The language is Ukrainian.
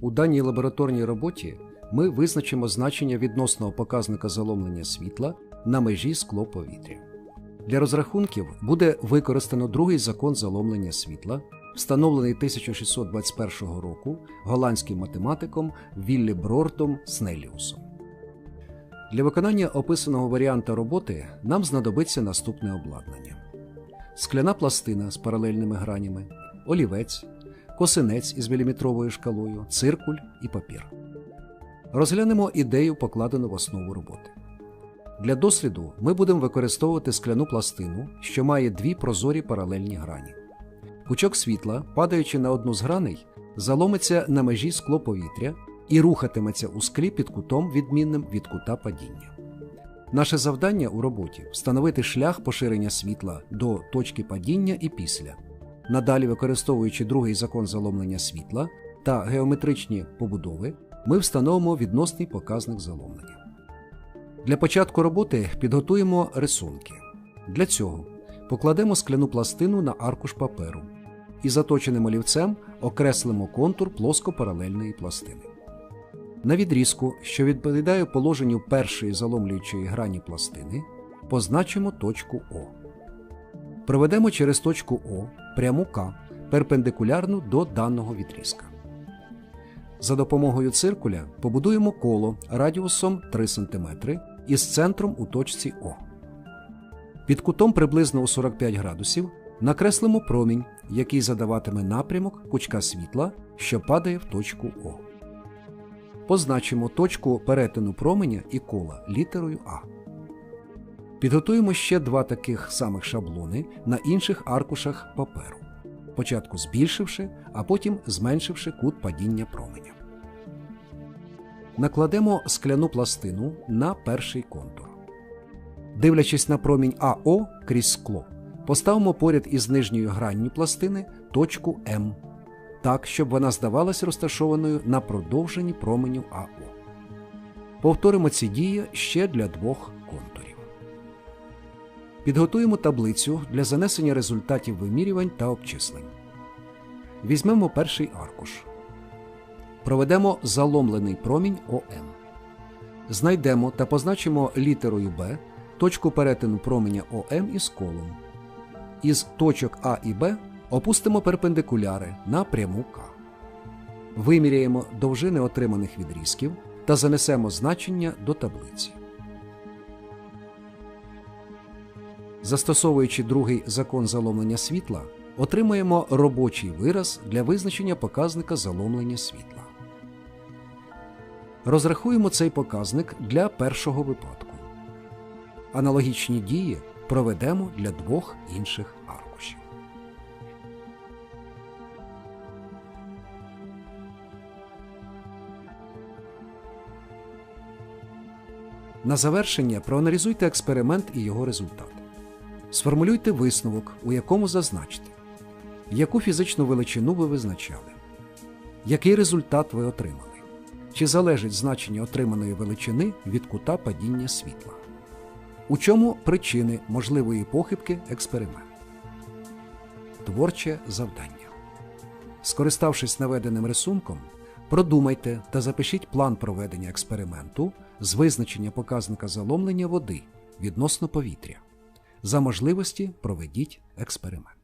У даній лабораторній роботі ми визначимо значення відносного показника заломлення світла на межі скло повітря. Для розрахунків буде використано другий закон заломлення світла, встановлений 1621 року голландським математиком Віллі Брортом Снеліусом. Для виконання описаного варіанта роботи нам знадобиться наступне обладнання: скляна пластина з паралельними гранями, олівець, косинець із міліметровою шкалою, циркуль і папір. Розглянемо ідею, покладену в основу роботи. Для досліду ми будемо використовувати скляну пластину, що має дві прозорі паралельні грані. Пучок світла, падаючи на одну з граней, заломиться на межі скло повітря і рухатиметься у склі під кутом відмінним від кута падіння. Наше завдання у роботі встановити шлях поширення світла до точки падіння і після, надалі використовуючи другий закон заломлення світла та геометричні побудови, ми встановимо відносний показник заломлення. Для початку роботи підготуємо рисунки. Для цього покладемо скляну пластину на аркуш паперу і заточеним олівцем окреслимо контур плоскопаралельної пластини. На відрізку, що відповідає положенню першої заломлюючої грані пластини, позначимо точку О. Проведемо через точку О пряму К перпендикулярну до даного відрізка. За допомогою циркуля побудуємо коло радіусом 3 см із центром у точці О. Під кутом приблизно у 45 градусів накреслимо промінь, який задаватиме напрямок пучка світла, що падає в точку О. Позначимо точку перетину променя і кола літерою А. Підготуємо ще два таких самих шаблони на інших аркушах паперу, спочатку збільшивши, а потім зменшивши кут падіння променя. Накладемо скляну пластину на перший контур. Дивлячись на промінь АО крізь скло, поставимо поряд із нижньою гранню пластини точку М, так, щоб вона здавалась розташованою на продовженні променю АО. Повторимо ці дії ще для двох. Підготуємо таблицю для занесення результатів вимірювань та обчислень. Візьмемо перший аркуш. Проведемо заломлений промінь ОМ. Знайдемо та позначимо літерою Б точку перетину променя ОМ із колом. Із точок А і Б опустимо перпендикуляри на пряму К. Виміряємо довжини отриманих відрізків та занесемо значення до таблиці. Застосовуючи другий закон заломлення світла, отримаємо робочий вираз для визначення показника заломлення світла. Розрахуємо цей показник для першого випадку. Аналогічні дії проведемо для двох інших аркушів. На завершення проаналізуйте експеримент і його результат. Сформулюйте висновок, у якому зазначите, яку фізичну величину ви визначали, який результат ви отримали, чи залежить значення отриманої величини від кута падіння світла, у чому причини можливої похибки експерименту. Творче завдання. Скориставшись наведеним рисунком, продумайте та запишіть план проведення експерименту з визначення показника заломлення води відносно повітря. За можливості проведіть експеримент.